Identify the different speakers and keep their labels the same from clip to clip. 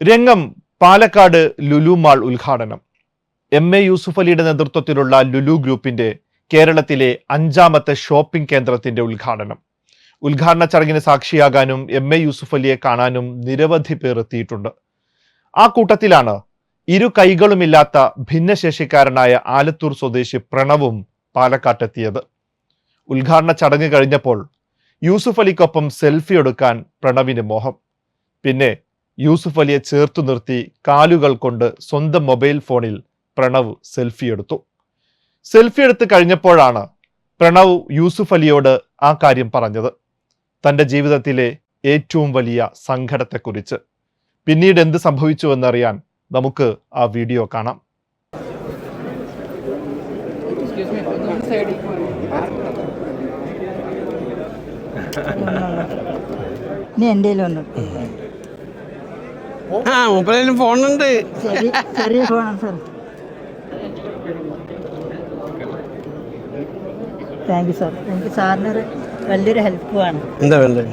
Speaker 1: രംഗം പാലക്കാട് ലുലു മാൾ ഉദ്ഘാടനം. M A Yusuf അലിയുടെ നേതൃത്വത്തിലുള്ള ലുലു ഗ്രൂപ്പിന്റെ കേരളത്തിലെ അഞ്ചാമത്തെ ഷോപ്പിംഗ് കേന്ദ്രത്തിന്റെ ഉദ്ഘാടനം. ഉദ്ഘാടന ചടങ്ങിന് സാക്ഷിയാകാനും എം എ യൂസുഫ് അലിയെ കാണാനും നിരവധി പേർ എത്തിയിട്ടുണ്ട്. ആ കൂട്ടത്തിലാണ് ഇരു കൈകളുമില്ലാത്ത ഭിന്നശേഷിക്കാരനായ ആലത്തൂർ സ്വദേശി പ്രണവും പാലക്കാട്ടെത്തിയത്. ഉദ്ഘാടന ചടങ്ങ് കഴിഞ്ഞപ്പോൾ യൂസുഫ് അലിക്കൊപ്പം സെൽഫി എടുക്കാൻ പ്രണവിന് മോഹം. പിന്നെ യൂസുഫ് അലിയെ ചേർത്തു നിർത്തി കാലുകൾ കൊണ്ട് സ്വന്തം മൊബൈൽ ഫോണിൽ പ്രണവ് സെൽഫി എടുത്തു. സെൽഫി എടുത്ത് കഴിഞ്ഞപ്പോഴാണ് പ്രണവ് യൂസുഫ് അലിയോട് ആ കാര്യം പറഞ്ഞത്. തന്റെ ജീവിതത്തിലെ ഏറ്റവും വലിയ സങ്കടത്തെക്കുറിച്ച്. പിന്നീട് എന്ത് സംഭവിച്ചു സംഭവിച്ചുവെന്നറിയാൻ നമുക്ക് ആ വീഡിയോ കാണാം.
Speaker 2: നീ എന്റെ
Speaker 3: ആ മൂപ്പരേലും ഫോണുണ്ട്.
Speaker 2: ചെറിയ ഫോണാണ് സാർ താങ്ക് യു സാർ എനിക്ക് സാറിനൊരു വലിയൊരു ഹെൽപ്പുമാണ്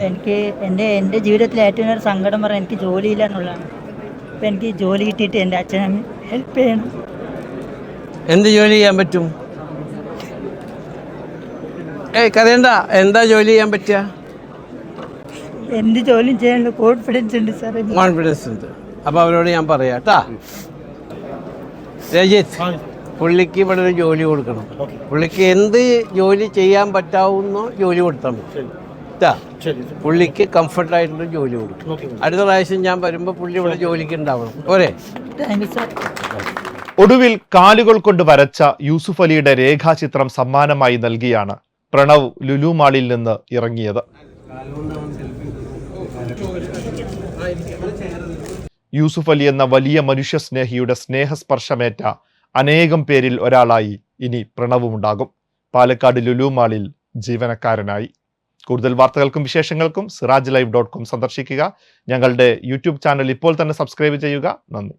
Speaker 2: എനിക്ക് എന്റെ എന്റെ ജീവിതത്തിലെ ഏറ്റവും ഒരു സങ്കടം പറയാൻ എനിക്ക് ജോലിയില്ല എന്നുള്ളതാണ്. അപ്പം എനിക്ക് ജോലി കിട്ടിയിട്ട് എന്റെ അച്ഛനെ ഹെൽപ്പ് ചെയ്യണം.
Speaker 3: എന്ത് ജോലി ചെയ്യാൻ പറ്റും? ഏയ് കരയണ്ട എന്താ ജോലി ചെയ്യാൻ പറ്റുക?
Speaker 2: എന്ത് ജോലിയും ചെയ്യാനുള്ള കോൺഫിഡൻസ് ഉണ്ട് സാർ
Speaker 3: കോൺഫിഡൻസ് ഉണ്ട്. അപ്പോൾ അവരോട് ഞാൻ പറയാം കേട്ടാ രജിത്ത് പുള്ളിക്ക് ഇവിടെ ഒരു ജോലി കൊടുക്കണം. പുള്ളിക്ക് എന്ത് ജോലി ചെയ്യാൻ പറ്റാവുന്നോ ജോലി കൊടുത്താൽ മതി. ട്ടാ. പുള്ളിക്ക് കംഫർട്ടായിട്ടുള്ള ജോലി കൊടുക്കും. അടുത്ത പ്രാവശ്യം ഞാൻ വരുമ്പോൾ പുള്ളി ഇവിടെ ജോലിക്ക് ഉണ്ടാവണം. പോരെ.
Speaker 2: സാർ.
Speaker 1: ഒടുവിൽ കാലുകൾ കൊണ്ട് വരച്ച യൂസുഫ് അലിയുടെ രേഖാചിത്രം സമ്മാനമായി നൽകിയാണ് പ്രണവ് ലുലു മാളിൽ നിന്ന് ഇറങ്ങിയത്. യൂസുഫ് അലി എന്ന വലിയ മനുഷ്യസ്നേഹിയുടെ സ്നേഹസ്പർശമേറ്റ അനേകം പേരിൽ ഒരാളായി ഇനി പ്രണവുമുണ്ടാകും. പാലക്കാട് ലുലുമാളിൽ ജീവനക്കാരനായി. കൂടുതൽ വാർത്തകൾക്കും വിശേഷങ്ങൾക്കും സിറാജ് ലൈവ് ഡോട്ട് കോം സന്ദർശിക്കുക. ഞങ്ങളുടെ യൂട്യൂബ് ചാനൽ ഇപ്പോൾ തന്നെ സബ്സ്ക്രൈബ് ചെയ്യുക. നന്ദി.